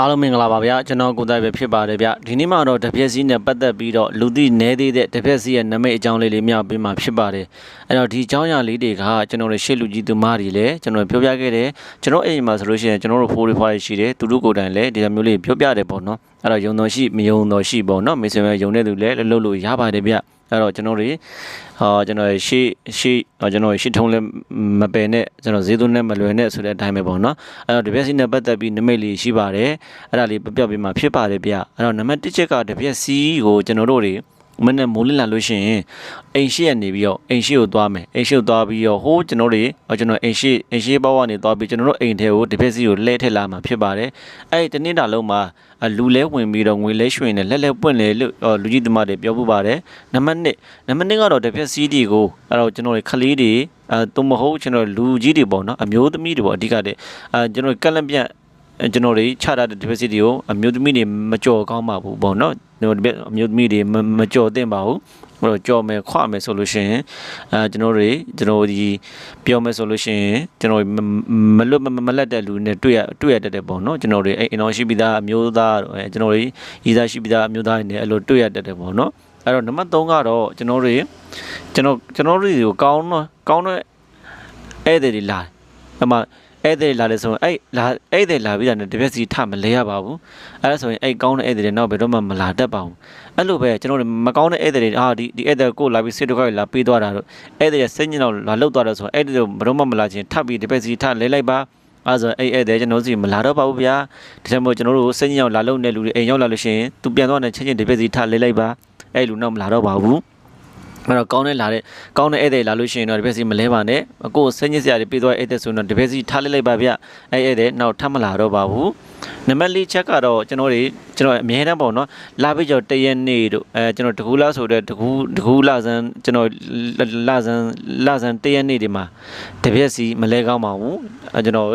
အားလုံးမင်္ဂလာပါဗျာကျွန်တော်ကိုယ်တိုင်ပဲဖြစ်ပါတယ်ဗျဒီနေ့မှာတော့တပြက်စီနဲ့ပတ်သက်ပြီးတော့လူသိနဲသေးတဲ့တပြက်စီရဲ့နမိတ်အကြောင်းလေးလေးမျှပေးမှာဖြစ်ပါတယ်အဲ့တော့ဒီအကြောင်းအရာလေးတွေကကျွန်တော်တို့ရှေ့လူကြီးသူမတွေလည်းကျွန်တော်ပြောပြခဲ့တယ်ကျွန်တော်အိမ်မှာဆိုလို့ရှိရင်ကျွန်တော်တို့ဖိုးရီဖွားရရှိတယ်သူတို့ကိုယ်တိုင်လည်းဒီလိုမျိုးလေးပြောပြတယ်ပေါ့နော်အဲ့တော့ယုံတော်ရှိမယုံတော်ရှိပေါ့နော်မိတ်ဆွေများယုံတဲ့သူလည်းလှုပ်လို့ရပါတယ်ဗျ အဲ့တော့ကျွန်တော်တွေဟာကျွန်တော်ရှေ့ရှေ့ကျွန်တော်ရှေ့ထုံးလဲမပယ်နဲ့ကျွန်တော်ဈေးသွင်းနဲ့မလွယ်နဲ့ဆိုတဲ့အတိုင်းပဲပေါ့နော်အဲ့တော့ဒီဘက်စီနဲ့ပတ်သက်ပြီးနမိတ်လေးရှိပါတယ်အဲ့ဒါလေးပြပြပေးမှာဖြစ်ပါတယ်ဗျအဲ့တော့နံပါတ်1ချက်ကဒီဘက်စီကိုကျွန်တော်တို့တွေ မနေ့မိုးလင်းလာလို့ရှိရင်အိမ်ရှိရနေပြီးတော့အိမ်ရှိကိုသွားမယ်အိမ်ရှိကိုသွားပြီးတော့ဟိုးကျွန်တော်တွေကျွန်တော်အိမ်ရှိအိမ်ရှိဘောက်ကနေသွားပြီးကျွန်တော်တို့အိမ်ထဲကိုဒီဘက်စီကိုလဲထည့်လာမှာဖြစ်ပါတယ်အဲ့ဒီတနေ့တာလုံးမှာလူလဲဝင်ပြီးတော့ငွေလဲရွှင်တယ်လက်လက်ပွင့်လေလို့လူကြီးသမားတွေပြောပူပါတယ်နံပါတ်1နံပါတ်2ကတော့ဒီဘက်စီဒီကိုအဲ့တော့ကျွန်တော်တွေခလေးတွေအဲသူမဟုတ်ကျွန်တော်လူကြီးတွေပေါ့နော်အမျိုးသမီးတွေပေါ့အဓိကတဲ့အဲကျွန်တော်ကက်လက်ပြတ်ကျွန်တော်တွေခြားထားတဲ့ diversity ကိုအမျိုးသမီးတွေမကြော်ကောင်းပါဘူးပေါ့နော် ကျွန်တော်ဒီအမျိုးသမီးတွေမကြော်သင့်ပါဘူးဟိုကြော်မယ်ခွမယ်ဆိုလို့ရှိရင်အဲကျွန်တော်တွေကျွန်တော်ဒီပြောမယ်ဆိုလို့ရှိရင်ကျွန်တော်မလွတ်မလက်တဲ့လူနဲ့တွေ့ရတွေ့ရတတ်တယ်ပေါ့နော်ကျွန်တော်တွေအဲအင်တော်ရှိပြီးသားအမျိုးသားတော့အဲကျွန်တော်တွေရည်သားရှိပြီးသားအမျိုးသားတွေနဲ့အဲ့လိုတွေ့ရတတ်တယ်ပေါ့နော်အဲ့တော့နံပါတ်3ကတော့ကျွန်တော်တွေကျွန်တော်ကျွန်တော်တွေကိုကောင်းတော့ကောင်းတဲ့ဧည့်သည်တွေလာအမှ ဧည့်သည်လာလဲဆိုရင်အဲ့လာဧည့်သည်လာပြီးတာနဲ့တပြက်စီထမလဲရပါဘူးအဲ့ဒါဆိုရင်အဲ့ကောင်းတဲ့ဧည့်သည်တွေနောက်ဘယ်တော့မှမလာတတ်ပါဘူးအဲ့လိုပဲကျွန်တော်တို့မကောင်းတဲ့ဧည့်သည်တွေအာဒီဒီဧည့်သည်ကိုလာပြီးစစ်တော့လာပေးသွားတာတော့ဧည့်သည်စိတ်ညစ်တော့လာလောက်သွားတယ်ဆိုရင်ဧည့်သည်တို့ဘယ်တော့မှမလာချင်းထပ်ပြီးတပြက်စီထလဲလိုက်ပါအဲဆိုအဲ့အဲ့တဲ့ကျွန်တော်စီမလာတော့ပါဘူးဗျာဒါကြောင့်မို့ကျွန်တော်တို့စိတ်ညစ်အောင်လာလုံတဲ့လူတွေအိမ်ရောက်လာလို့ရှိရင်သူပြန်သွားတဲ့ချင်းချင်းတပြက်စီထလဲလိုက်ပါအဲ့လူနောက်မလာတော့ပါဘူး အဲ့တော့ကောင်းတဲ့လာတဲ့ကောင်းတဲ့ဧည့်သည်လာလို့ရှိရင်တော့ဒီဘက်စီမလဲပါနဲ့အကိုဆင်းညစ်စရာတွေပေးသွားဧည့်သည်ဆိုရင်တော့ဒီဘက်စီထားလိုက်လိုက်ပါဗျအဲ့ဧည့်သည်နောက်ထပ်မလာတော့ပါဘူးနံပါတ်၄ချက်ကတော့ကျွန်တော်တွေကျွန်တော်အမြဲတမ်းပေါ့နော်လာပြီးကြောတရက်နေ့တို့အဲကျွန်တော်တကူလာဆိုတဲ့တကူတကူလာစံကျွန်တော်လာစံလာစံတရက်နေ့ဒီမှာတပြက်စီမလဲကောင်းပါဘူးအဲကျွန်တော်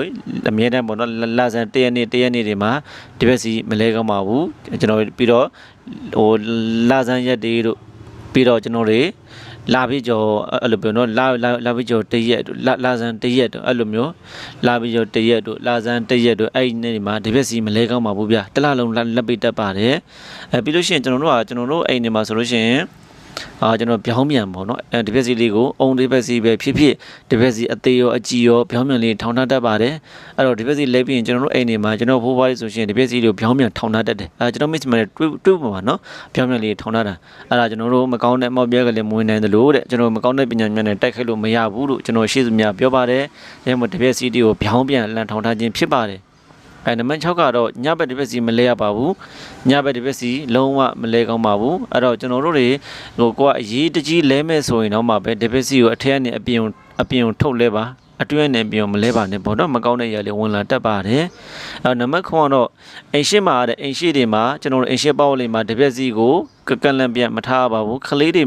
အမြဲတမ်းပေါ့နော်လာစံတရက်နေ့တရက်နေ့ဒီမှာတပြက်စီမလဲကောင်းပါဘူးကျွန်တော်ပြီးတော့ဟိုလာစံရက်တွေတို့ ပြီးတော့ကျွန်တော်တွေလာပြီးကြောအဲ့လိုပြောနော်လာလာလာပြီးကြောတရက်တို့လာလာဆန်တရက်တို့အဲ့လိုမျိုးလာပြီးကြောတရက်တို့လာဆန်တရက်တို့အဲ့ဒီနေ့ဒီမှာဒီဘက်စီမလဲကောင်းပါဘူးဗျာတလားလုံးလက်ပိတ်တက်ပါတယ်အဲပြီးလို့ရှိရင်ကျွန်တော်တို့ကကျွန်တော်တို့အိမ်နေမှာဆိုလို့ရှိရင် အာကျွန်တော်ပြောင်းပြန်ပေါ့နော်အဲဒီဘက်စီလေးကိုအုံဒီဘက်စီပဲဖြစ်ဖြစ်ဒီဘက်စီအသေးရောအကြီးရောပြောင်းပြန်လေးထောင်ထားတတ်ပါတယ်အဲ့တော့ဒီဘက်စီလဲပြီးရင်ကျွန်တော်တို့အိမ်နေမှာကျွန်တော်ဖိုးပွားလေးဆိုရှင်ဒီဘက်စီလေးကိုပြောင်းပြန်ထောင်ထားတတ်တယ်အဲကျွန်တော် miss မှာတွေးတွေးပါပါနော်ပြောင်းပြန်လေးထောင်ထားတာအဲ့ဒါကျွန်တော်တို့မကောင်းတဲ့မောက်ပြဲကလေးမဝင်နိုင်တယ်လို့တဲ့ကျွန်တော်မကောင်းတဲ့ပညာဉာဏ်နဲ့တိုက်ခိုက်လို့မရဘူးလို့ကျွန်တော်ရှေ့စမြပြောပါတယ်အဲမှာဒီဘက်စီလေးကိုပြောင်းပြန်လန်ထောင်ထားခြင်းဖြစ်ပါတယ် အဲနံပါတ်6ကတော့ညဘက်ဒီဘက်စီမလဲရပါဘူးညဘက်ဒီဘက်စီလုံးဝမလဲကောင်းပါဘူးအဲ့တော့ကျွန်တော်တို့တွေဟိုကိုကအရေးတကြီးလဲမဲ့ဆိုရင်တော့မှပဲဒီဘက်စီကိုအထက်ကနေအပြင်အပြင်ထုတ်လဲပါ အတွင်းနဲ့ပြောမလဲပါနဲ့ပေါ့နော်မကောင်းတဲ့ຢာလေးဝင်လာတတ်ပါတယ်အဲနံပါတ်9ကတော့အိမ်ရှိမှာတဲ့အိမ်ရှိတွေမှာကျွန်တော်တို့အိမ်ရှိပေါက်လေးမှာတပြက်စီကိုကကလန်ပြတ်မထားပါဘူးခလေးတွေ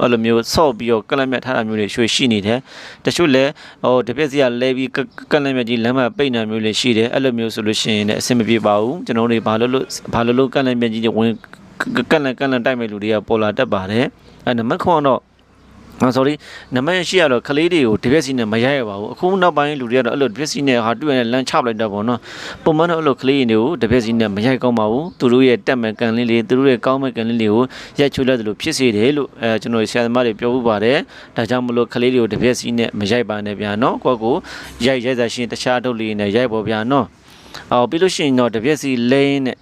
အဲ့လိုမျိုးဆော့ပြီးတော့ကလန်ပြတ်ထားတာမျိုးတွေရွှေရှိနေတယ်တချို့လည်းဟိုတပြက်စီကလဲပြီးကလန်ပြတ်ကြီးလမ်းမပိတ်နေမျိုးလေးရှိတယ်အဲ့လိုမျိုးဆိုလို့ရှိရင်လည်းအဆင်မပြေပါဘူးကျွန်တော်တို့ဘာလို့လို့ဘာလို့လို့ကလန်ပြတ်ကြီးဝင်ကလန်ကလန်တိုက်မဲ့လူတွေကပေါ်လာတတ်ပါတယ်အဲနံပါတ်9ကတော့ sorry နံပါတ်ရှိရတော့ကလေးတွေကိုဒီဘက်စီနဲ့မရရပါဘူးအခုနောက်ပိုင်းလူတွေကတော့အဲ့လိုဒီဘက်စီနဲ့ဟာတွေ့ရလမ်းချပလိုက်တာပေါ့နော်ပုံမှန်တော့အဲ့လိုကလေးတွေကိုဒီဘက်စီနဲ့မရိုက်ကောင်းပါဘူးသူတို့ရဲ့တက်မဲ့ကန်လေးလေးသူတို့ရဲ့ကောင်းမဲ့ကန်လေးလေးကိုရိုက်ချွလိုက်တယ်လို့ဖြစ်စေတယ်လို့အဲကျွန်တော်ဆရာသမားတွေပြောဥပါတယ်ဒါကြောင့်မလို့ကလေးတွေကိုဒီဘက်စီနဲ့မရိုက်ပါနဲ့ဗျာနော်ကိုယ့်ကိုရိုက်ရိုက်စားရှင်တခြားထုတ်လေးနဲ့ရိုက်ပေါ်ဗျာနော်အော်ပြီးလို့ရှိရင်တော့ဒီဘက်စီလိန်းနဲ့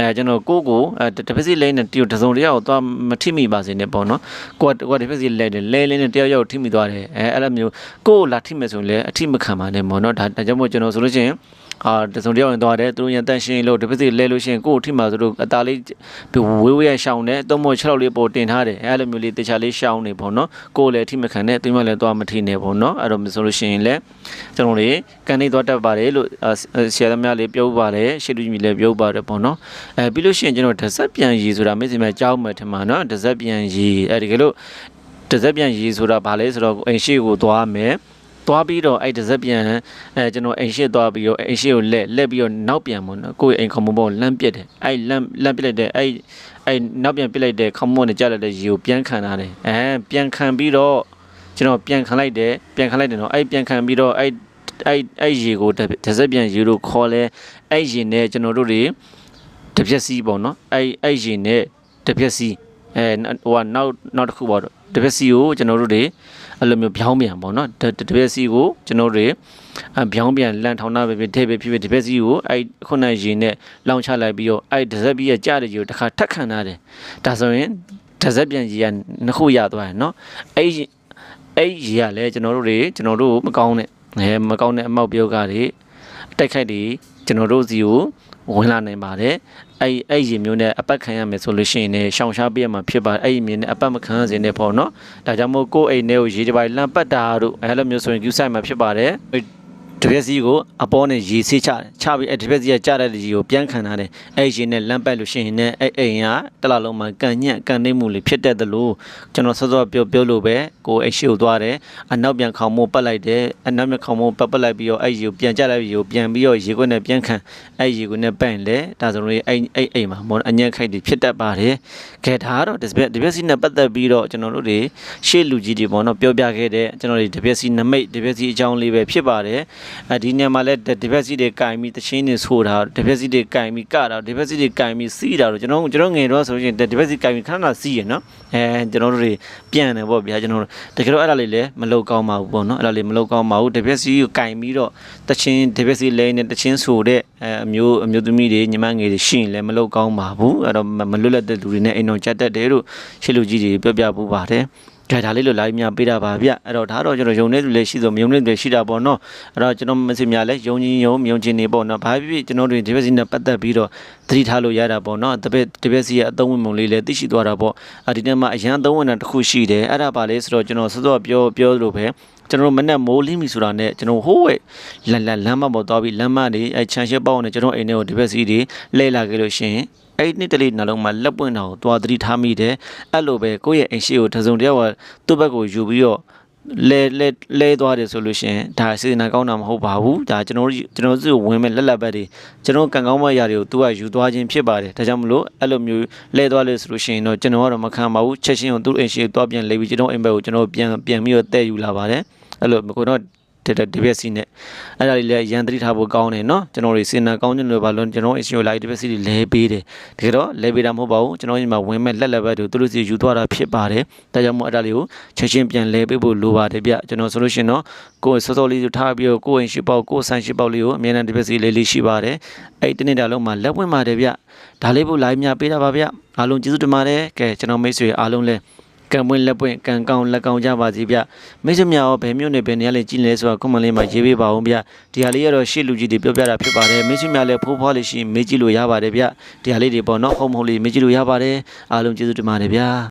အဲကျွန်တော်ကိုကိုအဲတပစီလိမ့်နဲ့တယောက်တစုံတယောက်သွားမထိမိပါစေနဲ့ပေါ့နော်ကိုကကိုကတပစီလဲတယ်လဲလဲနဲ့တယောက်ယောက်ထိမိသွားတယ်အဲအဲ့လိုမျိုးကိုကိုလာထိမဲ့ဆိုရင်လည်းအထိမခံပါနဲ့ပေါ့နော်ဒါဒါကြောင့်မို့ကျွန်တော်ဆိုလို့ရှိရင် အာတစုံတယောက်ရင်သွားတယ်သူတို့ရန်တန့်ရှင်းလို့တပစီလဲလို့ရှိရင်ကိုကိုထိမှာဆိုတော့အသားလေးဝေးဝေးရရှောင်းတယ်သုံးမို့6လောက်လေးပေါ်တင်ထားတယ်အဲလိုမျိုးလေးတခြားလေးရှောင်းနေပေါ့နော်ကိုလည်းထိမခံနဲ့သူမှလည်းသွားမထိနဲ့ပေါ့နော်အဲ့တော့ဆိုလို့ရှိရင်လည်းကျွန်တော်တို့ကန်နေသွားတတ်ပါတယ်လို့ဆရာသမားလေးပြောပါတယ်ရှေ့လူကြီးလည်းပြောပါတယ်ပေါ့နော်အဲပြီးလို့ရှိရင်ကျွန်တော်ဒဇက်ပြန်ရည်ဆိုတာမိတ်ဆွေများကြောက်မယ်ထင်ပါနော်ဒဇက်ပြန်ရည်အဲဒီကလို့ဒဇက်ပြန်ရည်ဆိုတာဘာလဲဆိုတော့အိမ်ရှိကိုသွားမယ် သွားပြီးတော့အဲ့တစ်စက်ပြန်အဲကျွန်တော်အိမ်ရှိသွားပြီးတော့အိမ်ရှိကိုလက်လက်ပြီးတော့နောက်ပြန်ပေါ့နော်ကိုယ့်အိမ်ခမုံပေါ်လမ်းပြစ်တယ်အဲ့လမ်းလမ်းပြစ်လိုက်တဲ့အဲ့အဲ့နောက်ပြန်ပြစ်လိုက်တဲ့ခမုံနဲ့ကြားလိုက်တဲ့ရေကိုပြန်ခံထားတယ်အဲပြန်ခံပြီးတော့ကျွန်တော်ပြန်ခံလိုက်တယ်ပြန်ခံလိုက်တယ်နော်အဲ့ပြန်ခံပြီးတော့အဲ့အဲ့အဲ့ရေကိုတစ်စက်ပြန်ရေလို့ခေါ်လဲအဲ့ရင်နဲ့ကျွန်တော်တို့တွေတစ်ပြက်စီးပေါ့နော်အဲ့အဲ့ရင်နဲ့တစ်ပြက်စီးအဲဟိုကနောက်နောက်တစ်ခုပေါ့တစ်ပြက်စီးကိုကျွန်တော်တို့တွေ အဲ့လိုမျိုးပြောင်းပြန်ပေါ့နော်တစ်တစ်ပြက်စီးကိုကျွန်တော်တို့တွေအပြောင်းပြန်လန်ထောင်းတာပဲဖြစ်တဲ့ပဲဖြစ်ဖြစ်တစ်ပြက်စီးကိုအဲ့ခုနရင်နဲ့လောင်ချလိုက်ပြီးတော့အဲ့တစ်စက်ပြီးရကြတဲ့ကြီးကိုတစ်ခါထက်ခံထားတယ်ဒါဆိုရင်တစ်စက်ပြန်ကြီးကနှစ်ခုရသွားတယ်နော်အဲ့အဲ့ကြီးကလည်းကျွန်တော်တို့တွေကျွန်တော်တို့မကောင်းတဲ့အဲမကောင်းတဲ့အမောက်ပြုတ်ကတွေတိုက်ခိုက်တွေကျွန်တော်တို့စီကိုဝင်လာနိုင်ပါတယ် အဲ့အဲ့ရင်မျိုးနဲ့အပတ်ခံရမယ်ဆိုလို့ရှိရင်လည်းရှောင်ရှားပြရမှာဖြစ်ပါတယ်အဲ့ရင်မျိုးနဲ့အပတ်မခံစေနဲ့ပေါ့နော်ဒါကြောင့်မို့ကိုယ့်အိမ်ထဲကိုရေတစ်ပိုင်လန့်ပတ်တာတို့အဲ့လိုမျိုးဆိုရင်ယူဆိုင်မှာဖြစ်ပါတယ် တပြက်စီကိုအပေါ်နဲ့ရေဆေးချတယ်ချပြီးအဲ့တပြက်စီကကြားတဲ့ရေကိုပြန်ခံထားတယ်အဲ့ရေနဲ့လမ်းပတ်လို့ရှိရင်လည်းအဲ့အိမ်ကတစ်လလုံးမှာကန်ညက်ကန်နေမှုလေးဖြစ်တတ်တယ်လို့ကျွန်တော်စောစောပြောပြောလို့ပဲကိုအဲ့ရှိကိုသွားတယ်အနောက်ပြန်ခေါင်မို့ပတ်လိုက်တယ်အနောက်ပြန်ခေါင်မို့ပတ်ပတ်လိုက်ပြီးတော့အဲ့ရေကိုပြန်ကြလိုက်ရေကိုပြန်ပြီးတော့ရေခွက်နဲ့ပြန်ခံအဲ့ရေခွက်နဲ့ပန့်လေဒါဆိုရင်အဲ့အဲ့အိမ်မှာမော်အညက်ခိုက်တွေဖြစ်တတ်ပါတယ်ခဲဒါကတော့တပြက်တပြက်စီနဲ့ပတ်သက်ပြီးတော့ကျွန်တော်တို့တွေရှေ့လူကြီးတွေပေါ့နော်ပြောပြခဲ့တဲ့ကျွန်တော်တွေတပြက်စီနမိတ်တပြက်စီအကြောင်းလေးပဲဖြစ်ပါတယ်အဲဒီနေရာမှာလည်းဒီဘက်စီတွေကင်ပြီးတချင်းနေဆိုတာဒီဘက်စီတွေကင်ပြီးကတာဒီဘက်စီတွေကင်ပြီးစီးတာတော့ကျွန်တော်ကျွန်တော်ငယ်တော့ဆိုရင်ဒီဘက်စီကင်ပြီးခဏခဏစီးရနော်အဲကျွန်တော်တို့တွေပြန်တယ်ပေါ့ဗျာကျွန်တော်တို့တကယ်တော့အဲ့ဒါလေးလည်းမလောက်ကောင်းပါဘူးပေါ့နော်အဲ့ဒါလေးမလောက်ကောင်းပါဘူးဒီဘက်စီကိုကင်ပြီးတော့တချင်းဒီဘက်စီလဲနေတချင်းဆိုတဲ့အမျိုးအမျိုးသမီးတွေညီမငယ်တွေရှိရင်လည်းမလောက်ကောင်းပါဘူးအဲ့တော့မလွတ်လပ်တဲ့လူတွေနဲ့အိမ်တော်ကြက်တက်တယ်လို့ရှစ်လူကြီးတွေပြောပြပူပါတယ် ကြဒါလေးလိုလိုက်များပေးတာပါဗျအဲ့တော့ဒါတော့ကျွန်တော်ယုံနေသူလည်းရှိဆိုမယုံနေသူလည်းရှိတာပေါ့နော်အဲ့တော့ကျွန်တော်မစီများလည်းယုံချင်းယုံမယုံချင်းနေပေါ့နော်ဘာဖြစ်ဖြစ်ကျွန်တော်တို့ဒီဘက်စီနဲ့ပတ်သက်ပြီးတော့သတိထားလို့ရတာပေါ့နော်တပည့်ဒီဘက်စီရဲ့အသုံးဝင်ပုံလေးလည်းသိရှိသွားတာပေါ့အဒီနေ့မှာအရန်အသုံးဝင်တာတစ်ခုရှိတယ်အဲ့ဒါပါလေဆိုတော့ကျွန်တော်စောစောပြောပြောလို့ပဲကျွန်တော်မနဲ့မိုးလင်းပြီဆိုတာနဲ့ကျွန်တော်ဟိုးဝဲလန်လန်လမ်းမပေါ်သွားပြီးလမ်းမနေအဲခြံရှက်ပေါက်နဲ့ကျွန်တော်အိမ်ထဲကိုဒီဘက်စီတွေလဲလာခဲ့လို့ရှိရင် အဲ့ဒီနှစ်တလေးနှလုံးမှာလက်ပွင့်တာကိုသွားသတိထားမိတယ်အဲ့လိုပဲကိုယ့်ရဲ့အိမ်ရှိကိုတစုံတယောက်ကသူ့ဘက်ကိုယူပြီးတော့လဲလဲလဲသွားတယ်ဆိုလို့ရှိရင်ဒါစေတနာကောင်းတာမဟုတ်ပါဘူးဒါကျွန်တော်တို့ကျွန်တော်တို့ဝင်မဲ့လက်လက်ဘက်တွေကျွန်တော်ကံကောင်းမရာတွေကိုသူကယူသွားခြင်းဖြစ်ပါတယ်ဒါကြောင့်မလို့အဲ့လိုမျိုးလဲသွားလို့ဆိုလို့ရှိရင်တော့ကျွန်တော်ကတော့မခံပါဘူးချက်ချင်းကိုသူ့အိမ်ရှိကိုသွားပြန်လဲပြီးကျွန်တော်အိမ်ဘက်ကိုကျွန်တော်ပြန်ပြန်ပြီးတော့တဲ့ယူလာပါတယ်အဲ့လိုကိုတော့တဲ့ ဒီဘက်စီနဲ့အဲ့ဒါလေးလည်းရန်သတိထားဖို့ကောင်းတယ်နော်ကျွန်တော်တွေစင်နာကောင်းခြင်းလို့ပါလို့ကျွန်တော်အရှင်ကိုလာဒီဘက်စီတွေလဲပေးတယ်တကယ်တော့လဲပေးတာမဟုတ်ပါဘူးကျွန်တော်ညီမဝင်မဲ့လက်လက်ဘက်တို့သူတို့စီယူသွားတာဖြစ်ပါတယ်ဒါကြောင့်မို့အဲ့ဒါလေးကိုချက်ချင်းပြန်လဲပေးဖို့လိုပါတယ်ဗျကျွန်တော်ဆိုလို့ရှိရင်တော့ကိုယ်စောစောလေးထားပြီးတော့ကိုယ်ရင်ရှိပေါက်ကိုယ်ဆန်ရှိပေါက်လေးကိုအမြဲတမ်းဒီဘက်စီလေးလေးရှိပါတယ်အဲ့ဒီနေ့တာလုံးမှာလက်ဝင်ပါတယ်ဗျဒါလေးဖို့ live များပေးတာပါဗျအားလုံးကျေးဇူးတင်ပါတယ်ကဲကျွန်တော်မိတ်ဆွေအားလုံးလည်း ကံပွင့်လက်ပွင့်ကံကောင်းလက်ကောင်းကြပါစီဗျမိတ်ဆွေများရောဘယ်မျိုးနဲ့ဘယ်နေရာလေးကြည့်လဲဆိုတာကွန်မန့်လေးမှာရေးပေးပါဦးဗျဒီဟာလေးကတော့ရှေ့လူကြီးတွေပြောပြတာဖြစ်ပါတယ်မိတ်ဆွေများလည်းဖိုးဖွားလေးရှိမေးကြည့်လို့ရပါတယ်ဗျဒီဟာလေးတွေပေါ့နော်ဟုတ်မဟုတ်လေးမေးကြည့်လို့ရပါတယ်အားလုံးကျေးဇူးတင်ပါတယ်ဗျ